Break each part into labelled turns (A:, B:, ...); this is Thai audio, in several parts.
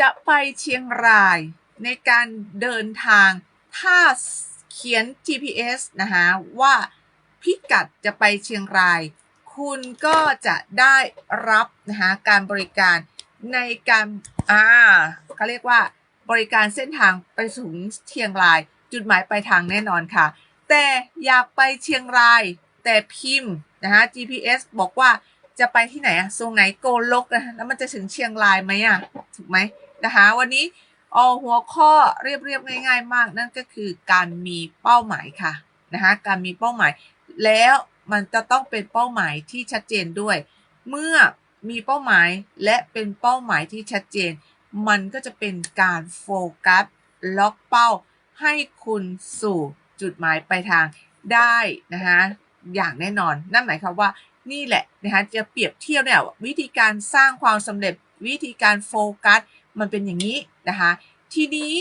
A: จะไปเชียงรายในการเดินทาง ถ้าเขียน GPS นะคะว่าพิกัดจะไปเชียงราย คุณก็จะได้รับนะคะการบริการในการอ่าเขาเรียกว่าบริการเส้นทางไปถึงเชียงราย จุดหมายปลายทางแน่นอนค่ะ แต่อยากไปเชียงราย แต่พิมพ์นะคะ GPS บอกว่า จะไปที่ไหนอะทรงไหนโกลกนะแล้วมันจะถึงเชียงรายไหมอะถูกไหมนะคะ วันนี้เอาหัวข้อเรียบๆง่าย ๆ มาก นั่นก็คือการมีเป้าหมายค่ะนะคะการมีเป้าหมาย แล้วมันจะต้องเป็นเป้าหมายที่ชัดเจนด้วย เมื่อมีเป้าหมายและเป็นเป้าหมายที่ชัดเจน มันก็จะเป็นการโฟกัสล็อกเป้า ให้คุณสู่จุดหมายปลายทางได้นะคะอย่างแน่นอน นั่นหมายความว่า นี่แหละนะคะจะเปรียบเทียบเนี่ยวิธีการสร้างความสำเร็จวิธีการโฟกัสมันเป็นอย่างนี้นะคะทีนี้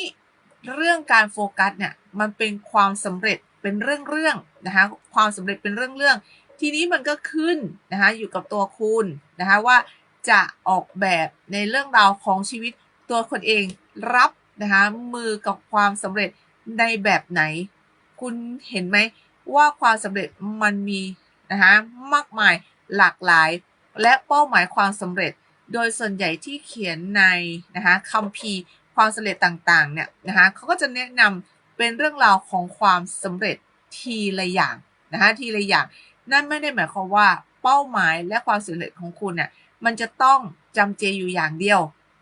A: เรื่องการโฟกัสเนี่ยมันเป็นความสำเร็จเป็นเรื่องๆนะคะความสำเร็จเป็นเรื่องๆทีนี้มันก็ขึ้นนะคะอยู่กับตัวคุณนะคะว่าจะออกแบบในเรื่องราวของชีวิตตัวคนเองรับนะคะมือกับความสำเร็จในแบบไหน คุณเห็นไหมว่าความสำเร็จมันมี นะคะมากมายหลากหลาย และเป้าหมายความสำเร็จ โดยส่วนใหญ่ที่เขียนในนะคะคัมภีความสำเร็จต่างๆเนี่ยนะคะเขาก็จะแนะนำเป็นเรื่องราวของความสำเร็จทีละอย่างนะคะทีละอย่าง นั่นไม่ได้หมายความว่าเป้าหมายและความสำเร็จของคุณเนี่ยมันจะต้องจำเจอยู่อย่างเดียว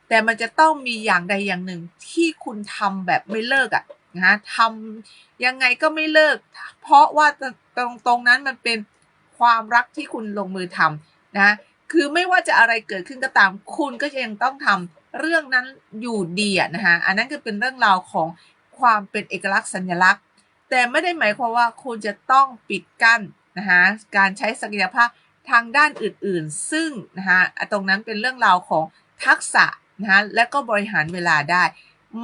A: แต่มันจะต้องมีอย่างใดอย่างหนึ่งที่คุณทำแบบไม่เลิกอะ่ะนะทำยังไงก็ไม่เลิก เพราะว่าตรงตรงนั้นมันเป็น ความรักที่คุณลงมือทำนะคือไม่ว่าจะอะไรเกิดขึ้นก็ตาม คุณก็ยังต้องทำเรื่องนั้นอยู่ดีนะคะอันนั้นคือเป็นเรื่องราวของความเป็นเอกลักษณ์สัญลักษณ์ แต่ไม่ได้หมายความว่าคุณจะต้องปิดกั้นนะคะการใช้ศักยภาพทางด้านอื่นๆ ซึ่งนะคะตรงนั้นเป็นเรื่องราวของทักษะนะคะและก็บริหารเวลาได้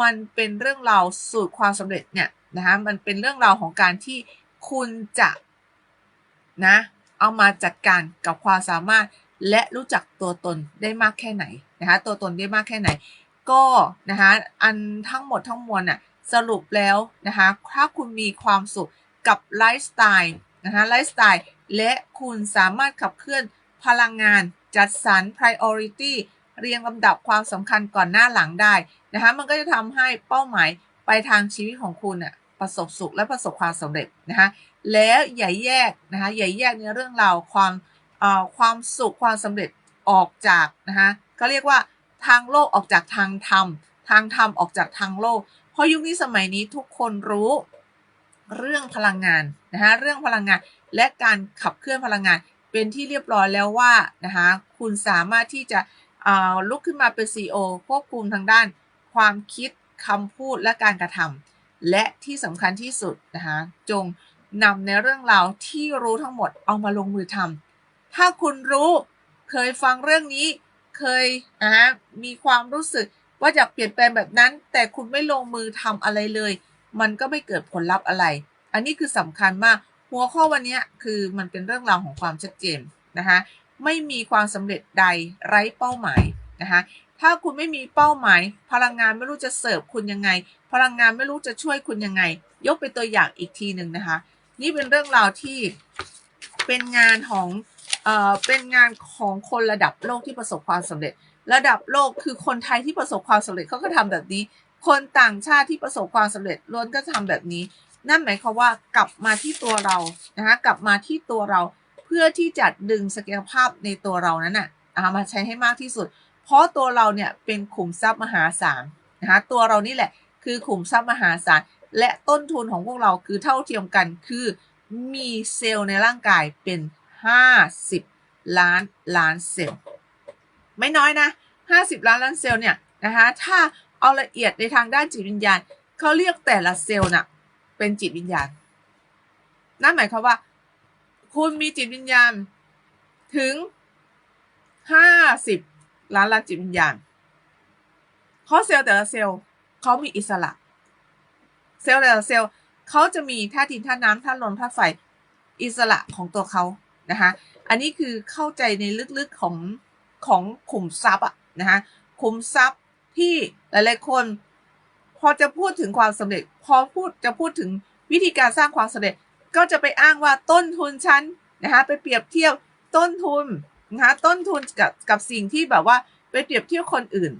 A: มันเป็นเรื่องราวสูตรความสำเร็จเนี่ยนะคะมันเป็นเรื่องราวของการที่คุณจะนะ เอามาจัดการกับความสามารถและรู้จักตัวตนได้มากแค่ไหนนะคะตัวตนได้มากแค่ไหน ก็นะคะอันทั้งหมดทั้งมวลน่ะสรุปแล้วนะคะถ้าคุณมีความสุขกับไลฟ์สไตล์นะคะไลฟ์สไตล์และคุณสามารถขับเคลื่อนพลังงานจัดสรร priority เรียงลำดับความสำคัญก่อนหน้าหลังได้นะคะมันก็จะทำให้เป้าหมายไปทางชีวิตของคุณน่ะประสบสุขและประสบความสำเร็จนะคะ แล้วอย่าแยกนะคะอย่าแยกในเรื่องราวความความสุขความสำเร็จออกจากนะคะก็เรียกว่าทางโลกออกจากทางธรรม ทางธรรมออกจากทางโลก เพราะยุคนี้สมัยนี้ทุกคนรู้เรื่องพลังงานนะคะเรื่องพลังงานและการขับเคลื่อนพลังงานเป็นที่เรียบร้อยแล้วว่านะคะคุณสามารถที่จะลุกขึ้นมาเป็น CEO ควบคุมทางด้าน ความคิดคำพูดและการกระทำและที่สำคัญที่สุดนะคะจง นำในเรื่องราวที่รู้ทั้งหมดเอามาลงมือทำถ้าคุณรู้เคยฟังเรื่องนี้ เคยอ่ามีความรู้สึกว่าอยากเปลี่ยนแปลงแบบนั้น แต่คุณไม่ลงมือทำอะไรเลย มันก็ไม่เกิดผลลัพธ์อะไร อันนี้คือสำคัญมาก หัวข้อวันนี้คือมันเป็นเรื่องราวของความชัดเจนนะคะไม่มีความสำเร็จใดไร้เป้าหมายนะคะถ้าคุณไม่มีเป้าหมาย พลังงานไม่รู้จะเสิร์ฟคุณยังไง พลังงานไม่รู้จะช่วยคุณยังไง ยกเป็นตัวอย่างอีกทีหนึ่งนะคะ นี่เป็นเรื่องราวที่เป็นงานของเอ่อเป็นงานของคนระดับโลกที่ประสบความสำเร็จ ระดับโลกคือคนไทยที่ประสบความสำเร็จเขาก็ทำแบบนี้ คนต่างชาติที่ประสบความสำเร็จล้วนก็ทำแบบนี้ นั่นหมายความว่ากลับมาที่ตัวเรานะคะกลับมาที่ตัวเราเพื่อที่จะดึงศักยภาพในตัวเรานั้นนะ่ะมาใช้ให้มากที่สุด เพราะตัวเราเนี่ยเป็นขุมทรัพย์มหาศาลนะคะตัวเรานี่แหละคือขุมทรัพย์มหาศาล และต้นทุนของพวกเราคือเท่าเทียมกันคือมีเซลล์ในร่างกายเป็น 50 ล้านล้านเซลล์ ไม่น้อยนะ 50 ล้านล้านเซลล์เนี่ยนะคะถ้าเอาละเอียดในทางด้านจิตวิญญาณเขาเรียกแต่ละเซลล์น่ะเป็นจิตวิญญาณ นั่นหมายความว่า คุณมีจิตวิญญาณถึง 50 ล้านล้านจิตวิญญาณเพราะเซลล์แต่ละเซลล์เขามีอิสระ เซลล์แต่ละเซลล์เขาจะมีธาตุดินธาตุน้ำธาตุลมธาตุไฟอิสระของตัวเขานะคะอันนี้คือเข้าใจในลึกๆของของขุมทรัพย์อะนะคะขุมทรัพย์ที่หลายๆคน พอจะพูดถึงความสำเร็จ พอพูดจะพูดถึงวิธีการสร้างความสำเร็จ ก็จะไปอ้างว่าต้นทุนฉันนะคะไปเปรียบเทียบต้นทุนนะคะต้นทุนกับกับสิ่งที่แบบว่าไปเปรียบเทียบคนอื่น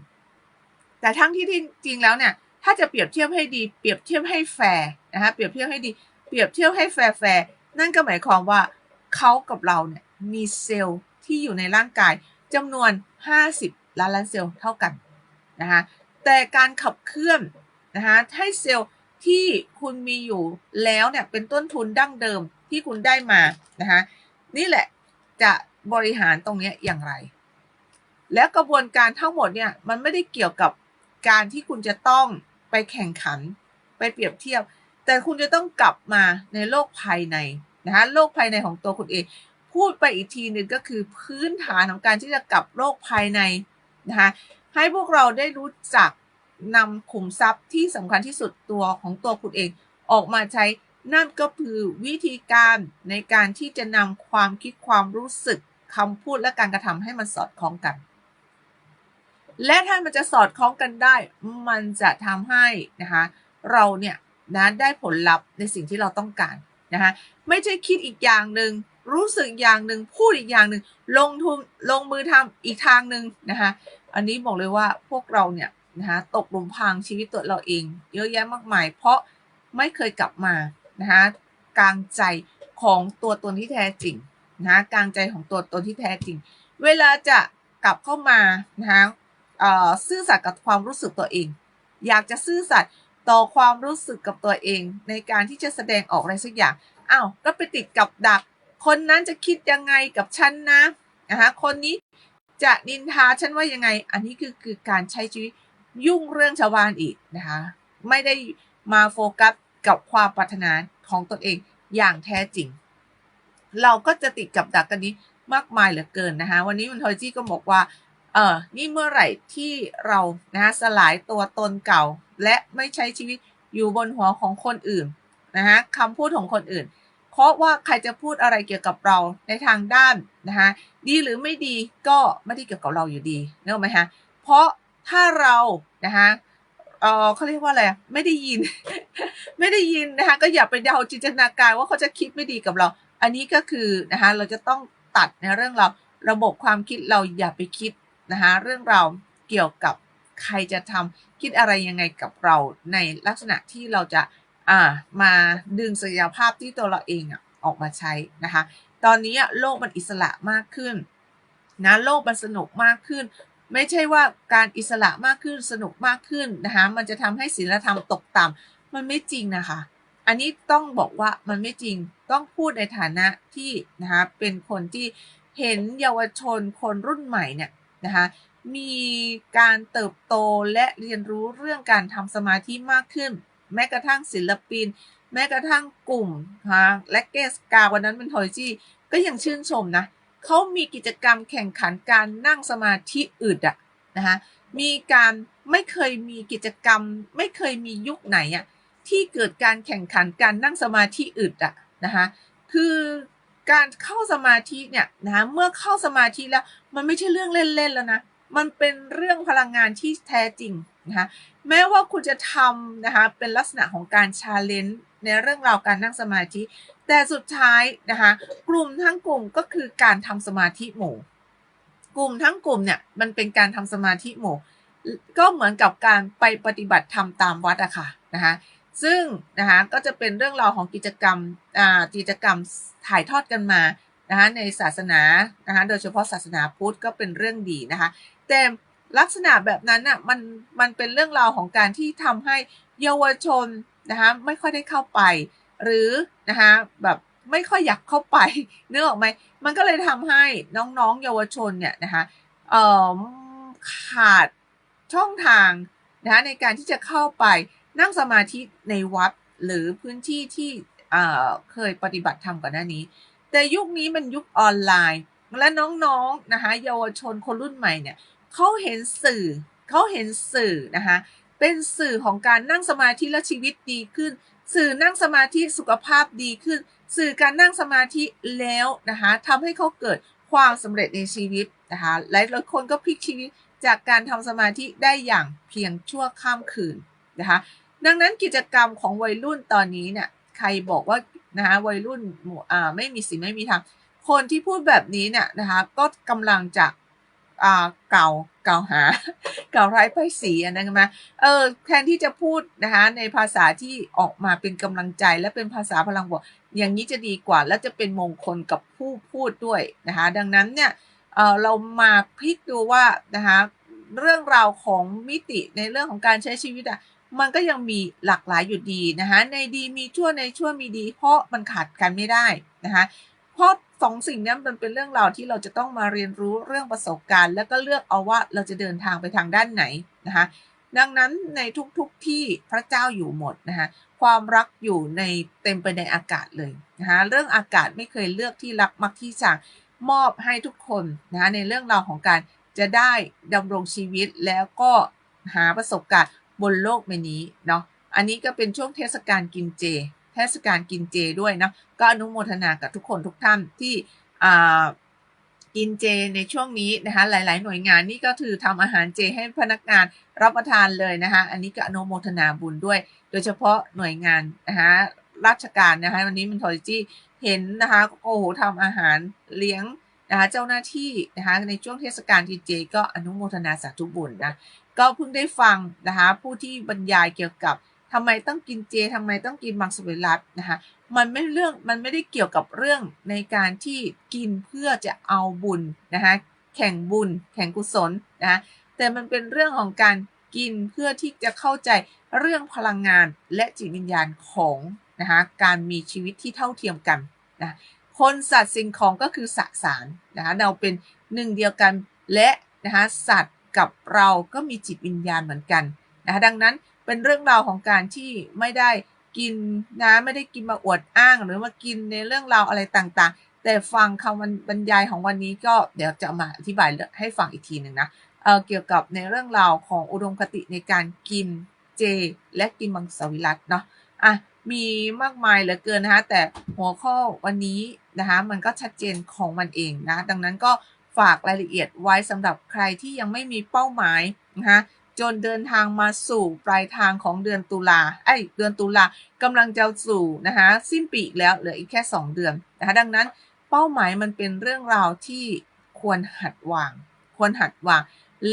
A: แต่ทั้งที่จริงแล้วเนี่ย ถ้าจะเปรียบเทียบให้ดี เปรียบเทียบให้แฟร์นะคะเปรียบเทียบให้ดี เปรียบเทียบให้แฟร์แฟร์นั่นก็หมายความว่าเขากับเราเนี่ยมีเซลล์ที่อยู่ในร่างกายจำนวน 50 ล้านล้านเซลล์เท่ากันนะคะแต่การขับเคลื่อนนะคะให้เซลล์ที่คุณมีอยู่แล้วเนี่ยเป็นต้นทุนดั้งเดิมที่คุณได้มานะคะนี่แหละจะบริหารตรงนี้อย่างไร แล้วกระบวนการทั้งหมดเนี่ยมันไม่ได้เกี่ยวกับการที่คุณจะต้อง ไปแข่งขัน ไปเปรียบเทียบ แต่คุณจะต้องกลับมาในโลกภายในนะคะโลกภายในของตัวคุณเอง พูดไปอีกทีหนึ่งก็คือพื้นฐานของการที่จะกลับโลกภายในนะคะให้พวกเราได้รู้จักนำขุมทรัพย์ที่สำคัญที่สุดตัวของตัวคุณเองออกมาใช้นั่นก็คือวิธีการในการที่จะนำความคิดความรู้สึกคำพูดและการกระทำให้มันสอดคล้องกัน และถ้ามันจะสอดคล้องกันได้ มันจะทำให้นะคะเราเนี่ยนะได้ผลลัพธ์ในสิ่งที่เราต้องการนะคะไม่ใช่คิดอีกอย่างหนึ่งรู้สึกอย่างหนึ่งพูดอีกอย่างหนึ่งลงทุนลงมือทำอีกทางหนึ่งนะคะอันนี้บอกเลยว่าพวกเราเนี่ยนะคะตกหลุมพรางชีวิตตัวเราเอง เยอะแยะมากมาย เพราะไม่เคยกลับมานะคะกลางใจของตัวตนที่แท้จริงนะะกลางใจของตัวตนที่แท้จริง เวลาจะกลับเข้ามานะคะ ซื่อสัตย์กับความรู้สึกตัวเอง อยากจะซื่อสัตย์ต่อความรู้สึกกับตัวเอง ในการที่จะแสดงออกอะไรสักอย่างอ้าวก็ไปติดกับดัก คนนั้นจะคิดยังไงกับฉันนะนะคะคนนี้จะนินทาฉันว่ายังไง อันนี้คือคือการใช้ชีวิตยุ่งเรื่องชาวบ้านอีกนะคะไม่ได้มาโฟกัสกับความปรารถนาของตนเองอย่างแท้จริง เราก็จะติดกับดักกันนี้มากมายเหลือเกินนะคะวันนี้มันทอยจี้ก็บอกว่า เออนี่เมื่อไหร่ที่เรานะสลายตัวตนเก่า และไม่ใช้ชีวิตอยู่บนหัวของคนอื่นนะคะคำพูดของคนอื่น เพราะว่าใครจะพูดอะไรเกี่ยวกับเราในทางด้านนะคะดีหรือไม่ดีก็ไม่ได้เกี่ยวกับเราอยู่ดีเนอะไหมฮะเพราะถ้าเรานะคะเออเขาเรียกว่าอะไรไม่ได้ยิน ไม่ได้ยินนะคะก็อย่าไปเดาจินตนาการว่าเขาจะคิดไม่ดีกับเรา อันนี้ก็คือนะคะเราจะต้องตัดในเรื่องเราระบบความคิดเราอย่าไปคิด นะคะเรื่องเราเกี่ยวกับใครจะทำคิดอะไรยังไงกับเราในลักษณะที่เราจะอ่ามาดึงศักยภาพที่ตัวเราเองอะออกมาใช้นะคะ ตอนนี้โลกมันอิสระมากขึ้นนะโลกมันสนุกมากขึ้น ไม่ใช่ว่าการอิสระมากขึ้นสนุกมากขึ้นนะคะมันจะทำให้ศีลธรรมตกต่ำมันไม่จริงนะคะ อันนี้ต้องบอกว่ามันไม่จริงต้องพูดในฐานะที่นะคะเป็นคนที่เห็นเยาวชนคนรุ่นใหม่เนี่ย นะคะมีการเติบโตและเรียนรู้เรื่องการทำสมาธิมากขึ้น แม้กระทั่งศิลปิน แม้กระทั่งกลุ่มฮะและเกสกาวันนั้นเป็นทอยจี้ก็ยังชื่นชมนะเขามีกิจกรรมแข่งขันการนั่งสมาธิอึดอะนะคะมีการไม่เคยมีกิจกรรม ไม่เคยมียุคไหนอะที่เกิดการแข่งขันการนั่งสมาธิอึดอะนะคะคือ การเข้าสมาธิเนี่ยนะเมื่อเข้าสมาธิแล้ว มันไม่ใช่เรื่องเล่นๆแล้วนะ มันเป็นเรื่องพลังงานที่แท้จริงนะคะแม้ว่าคุณจะทำนะคะเป็นลักษณะของการชาเลนจ์ในเรื่องราวการนั่งสมาธิ แต่สุดท้ายนะคะกลุ่มทั้งกลุ่มก็คือการทำสมาธิหมู่ กลุ่มทั้งกลุ่มเนี่ยมันเป็นการทำสมาธิหมู่ ก็เหมือนกับการไปปฏิบัติธรรมตามวัดอะค่ะนะคะ ซึ่งนะคะก็จะเป็นเรื่องราวของกิจกรรมอ่ากิจกรรมถ่ายทอดกันมานะคะในศาสนานะคะโดยเฉพาะศาสนาพุทธก็เป็นเรื่องดีนะคะแต่ลักษณะแบบนั้นอะมันมันเป็นเรื่องราวของการที่ทำให้เยาวชนนะคะไม่ค่อยได้เข้าไป หรือนะคะแบบไม่ค่อยอยากเข้าไปนึกออกไหมมันก็เลยทำให้น้องๆ เยาวชนเนี่ยนะคะเอ่อขาดช่องทางนะคะในการที่จะเข้าไป นั่งสมาธิในวัดหรือพื้นที่ที่เคยปฏิบัติธรรมก่อนหน้านี้ แต่ยุคนี้มันยุคออนไลน์ และน้องๆนะคะเยาวชนคนรุ่นใหม่เนี่ยเขาเห็นสื่อเขาเห็นสื่อนะคะเป็นสื่อของการนั่งสมาธิและชีวิตดีขึ้น สื่อนั่งสมาธิสุขภาพดีขึ้น สื่อการนั่งสมาธิแล้วนะคะทำให้เขาเกิดความสำเร็จในชีวิตนะคะหลายคนก็พลิกชีวิตจากการทำสมาธิได้อย่างเพียงชั่วข้ามคืนนะคะ ดังนั้นกิจกรรมของวัยรุ่นตอนนี้เนี่ยใครบอกว่านะคะวัยรุ่นอ่าไม่มีสิไม่มีทาง คนที่พูดแบบนี้เนี่ยนะคะก็กำลังจะอ่าเก่าเก่าหา เก่าไร้ไพ่สีนะคะมเออแทนที่จะพูดนะคะในภาษาที่ออกมาเป็นกำลังใจและเป็นภาษาพลังบวกอย่างนี้จะดีกว่า และจะเป็นมงคลกับผู้พูดด้วยนะคะดังนั้นเนี่ยเออเรามาพลิกดูว่านะคะเรื่องราวของมิติในเรื่องของการใช้ชีวิตอะ มันก็ยังมีหลากหลายอยู่ดีนะคะในดีมีชั่วในชั่วมีดี เพราะมันขาดกันไม่ได้นะคะเพราะสองสิ่งนี้มันเป็นเรื่องราวที่เราจะต้องมาเรียนรู้เรื่องประสบการณ์ แล้วก็เลือกเอาว่าเราจะเดินทางไปทางด้านไหนนะคะดังนั้นในทุกๆทที่พระเจ้าอยู่หมดนะคะความรักอยู่ในเต็มไปในอากาศเลยนะคะเรื่องอากาศไม่เคยเลือกที่รักมักที่ชังมอบให้ทุกคนนะคะในเรื่องราวของการจะได้ดำรงชีวิตแล้วก็หาประสบการณ์ บนโลกใบนี้เนาะอันนี้ก็เป็นช่วงเทศกาลกินเจ เทศกาลกินเจด้วยนะก็อนุโมทนากับทุกคนทุกท่านที่กินเจในช่วงนี้นะคะหลาย ๆ หน่วยงานนี่ก็คือทำอาหารเจให้พนักงานรับประทานเลยนะคะอันนี้ก็อนุโมทนาบุญด้วย โดยเฉพาะหน่วยงานนะคะราชการนะคะวันนี้มันทอริจีเห็นนะคะโอ้โหทำอาหารเลี้ยง นะคะเจ้าหน้าที่นะคะในช่วงเทศกาลกินเจก็อนุโมทนาสาธุบุญนะก็เพิ่งได้ฟังนะคะผู้ที่บรรยายเกี่ยวกับทำไมต้องกินเจทำไมต้องกินมังสวิรัตนะคะมันไม่เรื่องมันไม่ได้เกี่ยวกับเรื่องในการที่กินเพื่อจะเอาบุญนะคะแข่งบุญแข่งกุศลนะแต่มันเป็นเรื่องของการกินเพื่อที่จะเข้าใจเรื่องพลังงานและจิตวิญญาณของนะคะการมีชีวิตที่เท่าเทียมกันนะ คนสัตว์สิ่งของก็คือสสารนะคะเราเป็นหนึ่งเดียวกันและนะคะสัตว์กับเราก็มีจิตวิญญาณเหมือนกันนะคะดังนั้นเป็นเรื่องราวของการที่ไม่ได้กินนะไม่ได้กินมาอวดอ้าง หรือมากินในเรื่องราวอะไรต่างๆ แต่ฟังคำบรรยายของวันนี้ก็เดี๋ยวจะมาอธิบายให้ฟังอีกทีหนึ่งนะเเกี่ยวกับในเรื่องราวของอุดมคติในการกินเจ และกินมังสวิรัตเนาะอะ มีมากมายเหลือเกินนะคะแต่หัวข้อวันนี้นะคะมันก็ชัดเจนของมันเองนะดังนั้นก็ฝากรายละเอียดไว้สำหรับใครที่ยังไม่มีเป้าหมายนะคะจนเดินทางมาสู่ปลายทางของเดือนตุลาไอ้เดือนตุลากำลังจะสู่นะคะสิ้นปีแล้วเหลืออีกแค่ 2 เดือนนะคะดังนั้นเป้าหมายมันเป็นเรื่องราวที่ควรหัดวาง ควรหัดวาง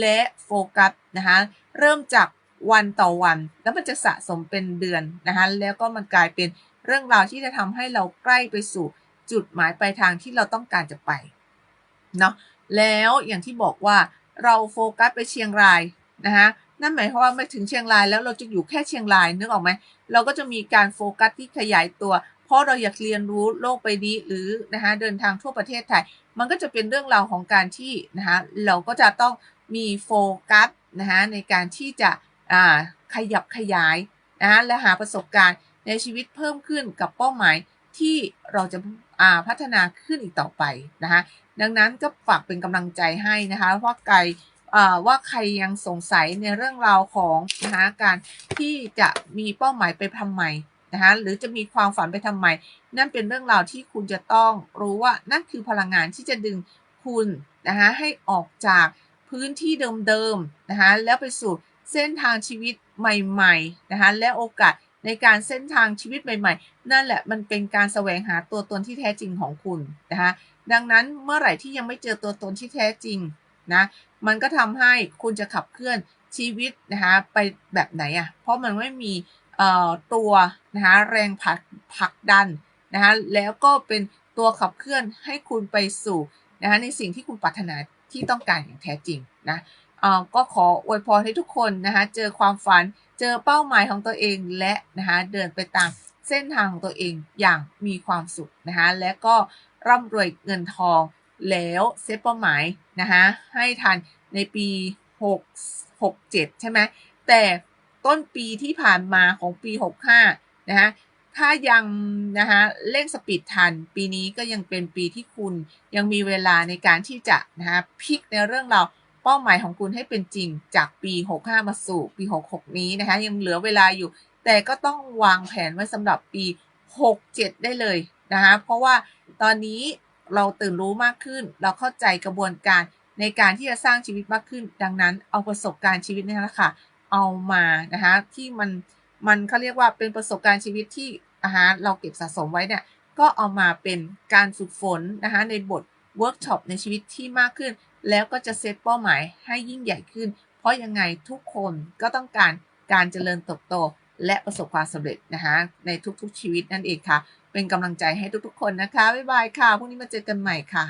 A: และโฟกัสนะคะเริ่มจาก วันต่อวัน แล้วมันจะสะสมเป็นเดือนนะคะแล้วก็มันกลายเป็นเรื่องราวที่จะทำให้เราใกล้ไปสู่จุดหมายปลายทางที่เราต้องการจะไปเนาะแล้วอย่างที่บอกว่าเราโฟกัสไปเชียงรายนะคะนั่นหมายความว่าไม่ถึงเชียงรายแล้วเราจะอยู่แค่เชียงรายนึกออกไหมเราก็จะมีการโฟกัสที่ขยายตัว เพราะเราอยากเรียนรู้โลกไปนี้หรือนะคะเดินทางทั่วประเทศไทย มันก็จะเป็นเรื่องราวของการที่นะคะเราก็จะต้องมีโฟกัสนะคะในการที่จะ ขยับขยายนะและหาประสบการณ์ในชีวิตเพิ่มขึ้นกับเป้าหมายที่เราจะพัฒนาขึ้นอีกต่อไปนะคะดังนั้นก็ฝากเป็นกำลังใจให้นะคะว่าไกลว่าใครยังสงสัยในเรื่องราวของนะคะการที่จะมีเป้าหมายไปทำไมนะคะหรือจะมีความฝันไปทำไมนั่นเป็นเรื่องราวที่คุณจะต้องรู้ว่านั่นคือพลังงานที่จะดึงคุณนะคะให้ออกจากพื้นที่เดิมๆนะคะแล้วไปสู่ เส้นทางชีวิตใหม่ๆนะคะและโอกาสในการเส้นทางชีวิตใหม่ ๆ นั่นแหละมันเป็นการแสวงหาตัวตนที่แท้จริงของคุณนะคะดังนั้นเมื่อไหร่ที่ยังไม่เจอตัวตนที่แท้จริงนะมันก็ทำให้คุณจะขับเคลื่อนชีวิตนะคะไปแบบไหนอะ่ะเพราะมันไม่มีตัวนะคะแรงผลักผลักดันนะคะแล้วก็เป็นตัวขับเคลื่อนให้คุณไปสู่นะคะในสิ่งที่คุณปรารถนาที่ต้องการอย่างแท้จริงนะ ก็ขออวยพรให้ทุกคนนะคะเจอความฝันเจอเป้าหมายของตัวเองและนะคะเดินไปตามเส้นทางของตัวเองอย่างมีความสุขนะคะและก็ร่ำรวยเงินทองแล้วเซตเป้าหมายนะคะให้ทันในปี6 6 7 ใช่ไหมแต่ต้นปีที่ผ่านมาของปี 65 นะคะถ้ายังนะคะเร่งสปีดทัน ปีนี้ก็ยังเป็นปีที่คุณยังมีเวลาในการที่จะนะคะพลิกในเรื่องเราว เป้าหมายของคุณให้เป็นจริงจากปี 65 มาสู่ปี 66 นี้นะคะ ยังเหลือเวลาอยู่ แต่ก็ต้องวางแผนไว้สำหรับปี 67 ได้เลยนะคะ เพราะว่าตอนนี้เราตื่นรู้มากขึ้น เราเข้าใจกระบวนการในการที่จะสร้างชีวิตมากขึ้น ดังนั้นเอาประสบการณ์ชีวิตนี่แหละค่ะ เอามานะคะที่มันมันเขาเรียกว่าเป็นประสบการณ์ชีวิตที่อาหารเราเก็บสะสมไว้เนี่ยก็เอามาเป็นการฝึกฝนนะคะในบทเวิร์กช็อปในชีวิตที่มากขึ้น แล้วก็จะเซตเป้าหมายให้ยิ่งใหญ่ขึ้น เพราะยังไงทุกคนก็ต้องการการเจริญเติบโต และประสบความสำเร็จนะคะในทุกๆชีวิตนั่นเองค่ะ เป็นกำลังใจให้ทุกๆคนนะคะ บ๊ายบายค่ะ พรุ่งนี้มาเจอกันใหม่ค่ะ